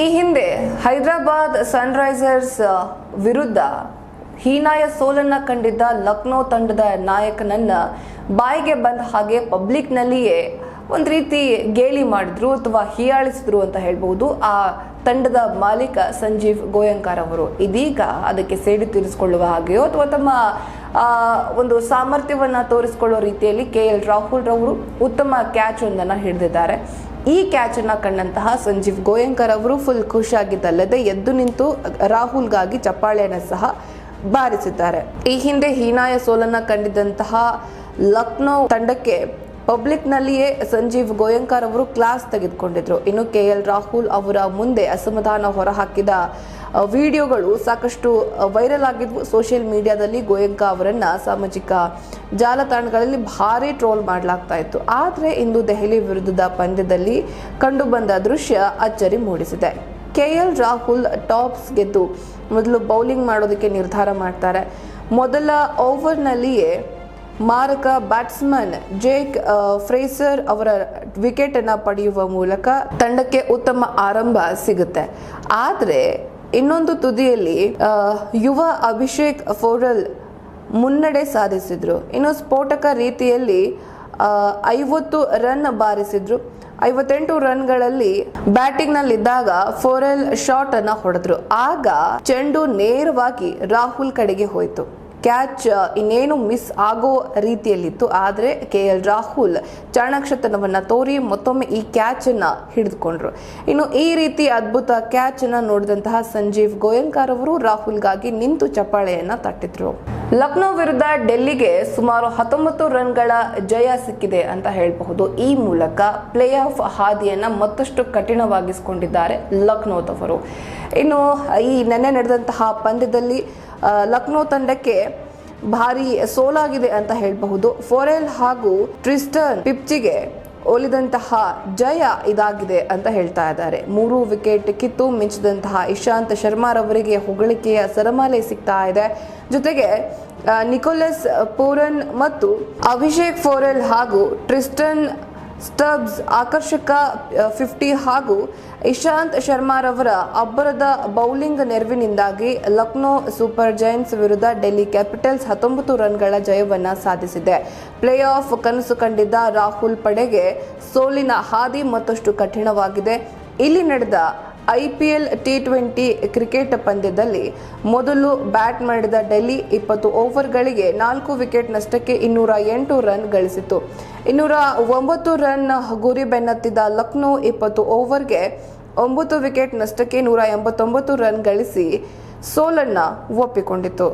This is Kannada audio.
ಈ ಹಿಂದೆ ಹೈದರಾಬಾದ್ ಸನ್ರೈಸರ್ಸ್ ವಿರುದ್ಧ ಹೀನಾಯ ಸೋಲನ್ನ ಕಂಡಿದ್ದ ಲಕ್ನೋ ತಂಡದ ನಾಯಕನನ್ನ ಬಾಯಿಗೆ ಬಂದ ಹಾಗೆ ಪಬ್ಲಿಕ್ನಲ್ಲಿಯೇ ಒಂದು ರೀತಿ ಗೇಲಿ ಮಾಡಿದ್ರು ಅಥವಾ ಹೀಯಾಳಿಸಿದ್ರು ಅಂತ ಹೇಳ್ಬಹುದು ಆ ತಂಡದ ಮಾಲೀಕ ಸಂಜೀವ್ ಗೋಯಂಕಾರ್ ಅವರು. ಇದೀಗ ಅದಕ್ಕೆ ಸೇಡಿ ತೀರಿಸಿಕೊಳ್ಳುವ ಹಾಗೆಯೋ ಅಥವಾ ತಮ್ಮ ಒಂದು ಸಾಮರ್ಥ್ಯವನ್ನ ತೋರಿಸಿಕೊಳ್ಳೋ ರೀತಿಯಲ್ಲಿ ಕೆ ಎಲ್ ರಾಹುಲ್ ರವರು ಉತ್ತಮ ಕ್ಯಾಚ್ ಒಂದನ್ನ ಹಿಡಿದಿದ್ದಾರೆ. ಈ ಕ್ಯಾಚ್ ಅನ್ನ ಕಂಡಂತಹ ಸಂಜೀವ್ ಗೋಯಂಕರ್ ಅವರು ಫುಲ್ ಖುಷಿಯಾಗಿದ್ದಲ್ಲದೆ ಎದ್ದು ನಿಂತು ರಾಹುಲ್ಗಾಗಿ ಚಪ್ಪಾಳೆಯನ್ನು ಸಹ ಬಾರಿಸಿದ್ದಾರೆ. ಈ ಹಿಂದೆ ಹೀನಾಯ ಸೋಲನ್ನ ಕಂಡಿದ್ದಂತಹ ಲಕ್ನೋ ತಂಡಕ್ಕೆ ಪಬ್ಲಿಕ್ನಲ್ಲಿಯೇ ಸಂಜೀವ್ ಗೋಯಂಕರ್ ಅವರು ಕ್ಲಾಸ್ ತೆಗೆದುಕೊಂಡಿದ್ರು. ಇನ್ನು ಕೆ ಎಲ್ ರಾಹುಲ್ ಅವರ ಮುಂದೆ ಅಸಮಾಧಾನ ಹೊರಹಾಕಿದ ವಿಡಿಯೋಗಳು ಸಾಕಷ್ಟು ವೈರಲ್ ಆಗಿದ್ವು. ಸೋಷಿಯಲ್ ಮೀಡಿಯಾದಲ್ಲಿ ಗೋಯಂಕ ಅವರನ್ನು ಸಾಮಾಜಿಕ ಜಾಲತಾಣಗಳಲ್ಲಿ ಭಾರಿ ಟ್ರೋಲ್ ಮಾಡಲಾಗ್ತಾ ಇತ್ತು. ಆದರೆ ಇಂದು ದೆಹಲಿ ವಿರುದ್ಧದ ಪಂದ್ಯದಲ್ಲಿ ಕಂಡುಬಂದ ದೃಶ್ಯ ಅಚ್ಚರಿ ಮೂಡಿಸಿದೆ. ಕೆ ಎಲ್ ರಾಹುಲ್ ಟಾಪ್ಸ್ ಗೆದ್ದು ಮೊದಲು ಬೌಲಿಂಗ್ ಮಾಡೋದಕ್ಕೆ ನಿರ್ಧಾರ ಮಾಡ್ತಾರೆ. ಮೊದಲ ಓವರ್ನಲ್ಲಿಯೇ ಮಾರಕ ಬ್ಯಾಟ್ಸ್ಮನ್ ಜೇಕ್ ಫ್ರೇಸರ್ ಅವರ ವಿಕೆಟ್ ಅನ್ನ ಪಡೆಯುವ ಮೂಲಕ ತಂಡಕ್ಕೆ ಉತ್ತಮ ಆರಂಭ ಸಿಗುತ್ತೆ. ಆದರೆ ಇನ್ನೊಂದು ತುದಿಯಲ್ಲಿ ಯುವ ಅಭಿಷೇಕ್ ಫೋರಲ್ ಮುನ್ನಡೆ ಸಾಧಿಸಿದ್ರು. ಇನ್ನು ಸ್ಫೋಟಕ ರೀತಿಯಲ್ಲಿ ಐವತ್ತು ರನ್ ಬಾರಿಸಿದ್ರು. ಐವತ್ತೆಂಟು ರನ್ಗಳಲ್ಲಿ ಬ್ಯಾಟಿಂಗ್ನಲ್ಲಿದ್ದಾಗ ಫೋರೆಲ್ ಶಾಟ್ ಅನ್ನ ಹೊಡೆದ್ರು. ಆಗ ಚೆಂಡು ನೇರವಾಗಿ ರಾಹುಲ್ ಕಡೆಗೆ ಹೋಯಿತು. ಕ್ಯಾಚ್ ಇನ್ನೇನು ಮಿಸ್ ಆಗೋ ರೀತಿಯಲ್ಲಿತ್ತು. ಆದರೆ ಕೆ ಎಲ್ ರಾಹುಲ್ ಚಾಣಾಕ್ಷತನವನ್ನ ತೋರಿ ಮತ್ತೊಮ್ಮೆ ಈ ಕ್ಯಾಚನ್ನು ಹಿಡಿದುಕೊಂಡ್ರು. ಇನ್ನು ಈ ರೀತಿ ಅದ್ಭುತ ಕ್ಯಾಚನ್ನು ನೋಡಿದಂತಹ ಸಂಜೀವ್ ಗೋಯಂಕಾರ್ ಅವರು ರಾಹುಲ್ಗಾಗಿ ನಿಂತು ಚಪ್ಪಾಳೆಯನ್ನು ತಟ್ಟಿದ್ರು. ಲಕ್ನೋ ವಿರುದ್ಧ ಡೆಲ್ಲಿಗೆ ಸುಮಾರು ಹತ್ತೊಂಬತ್ತು ರನ್ಗಳ ಜಯ ಸಿಕ್ಕಿದೆ ಅಂತ ಹೇಳಬಹುದು. ಈ ಮೂಲಕ ಪ್ಲೇ ಆಫ್ ಹಾದಿಯನ್ನ ಮತ್ತಷ್ಟು ಕಠಿಣವಾಗಿಸಿಕೊಂಡಿದ್ದಾರೆ ಲಕ್ನೋದವರು. ಇನ್ನು ಈ ನೆನ್ನೆ ನಡೆದಂತಹ ಪಂದ್ಯದಲ್ಲಿ ಲಕ್ನೋ ತಂಡಕ್ಕೆ ಭಾರಿ ಸೋಲಾಗಿದೆ ಅಂತ ಹೇಳಬಹುದು. ಫೋರೆಲ್ ಹಾಗೂ ಟ್ರಿಸ್ಟನ್ ಪಿಪ್ಚಿಗೆ ಒಲಿದಂತಹ ಜಯ ಇದಾಗಿದೆ ಅಂತ ಹೇಳ್ತಾ ಇದ್ದಾರೆ. ಮೂರು ವಿಕೆಟ್ ಕಿತ್ತು ಮಿಂಚಿದಂತಹ ಇಶಾಂತ್ ಶರ್ಮಾರವರಿಗೆ ಹೊಗಳಿಕೆಯ ಸರಮಾಲೆ ಸಿಗ್ತಾ ಇದೆ. ಜೊತೆಗೆ ನಿಕೋಲಸ್ ಪೋರನ್ ಮತ್ತು ಅಭಿಷೇಕ್ ಫೋರೆಲ್ ಹಾಗೂ ಟ್ರಿಸ್ಟನ್ ಸ್ಟಬ್ಸ್ ಆಕರ್ಷಕ ಫಿಫ್ಟಿ ಹಾಗೂ ಇಶಾಂತ್ ಶರ್ಮಾರವರ ಅಬ್ಬರದ ಬೌಲಿಂಗ್ ನೆರವಿನಿಂದಾಗಿ ಲಕ್ನೋ ಸೂಪರ್ ಜೈಂಟ್ಸ್ ವಿರುದ್ಧ ಡೆಲ್ಲಿ ಕ್ಯಾಪಿಟಲ್ಸ್ ಹತ್ತೊಂಬತ್ತು ರನ್ಗಳ ಜಯವನ್ನು ಸಾಧಿಸಿದೆ. ಪ್ಲೇ ಆಫ್ ಕನಸು ಕಂಡಿದ್ದ ರಾಹುಲ್ ಪಡೆಗೆ ಸೋಲಿನ ಹಾದಿ ಮತ್ತಷ್ಟು ಕಠಿಣವಾಗಿದೆ. ಇಲ್ಲಿ ನಡೆದ I P L T twenty cricket ಪಂದ್ಯದಲ್ಲಿ ಮೊದಲು ಬ್ಯಾಟ್ ಮಾಡಿದ ಡೆಲ್ಲಿ ಇಪ್ಪತ್ತು ಓವರ್ಗಳಿಗೆ ನಾಲ್ಕು ವಿಕೆಟ್ ನಷ್ಟಕ್ಕೆ ಇನ್ನೂರ ಎಂಟು ರನ್ ಗಳಿಸಿತು ಇನ್ನೂರ ಒಂಬತ್ತು ರನ್ ಗುರಿ ಬೆನ್ನತ್ತಿದ ಲಕ್ನೋ ಇಪ್ಪತ್ತು ಓವರ್ಗೆ ಒಂಬತ್ತು ವಿಕೆಟ್ ನಷ್ಟಕ್ಕೆ ನೂರ ಎಂಬತ್ತೊಂಬತ್ತು ರನ್ ಗಳಿಸಿ ಸೋಲನ್ನ ಒಪ್ಪಿಕೊಂಡಿತು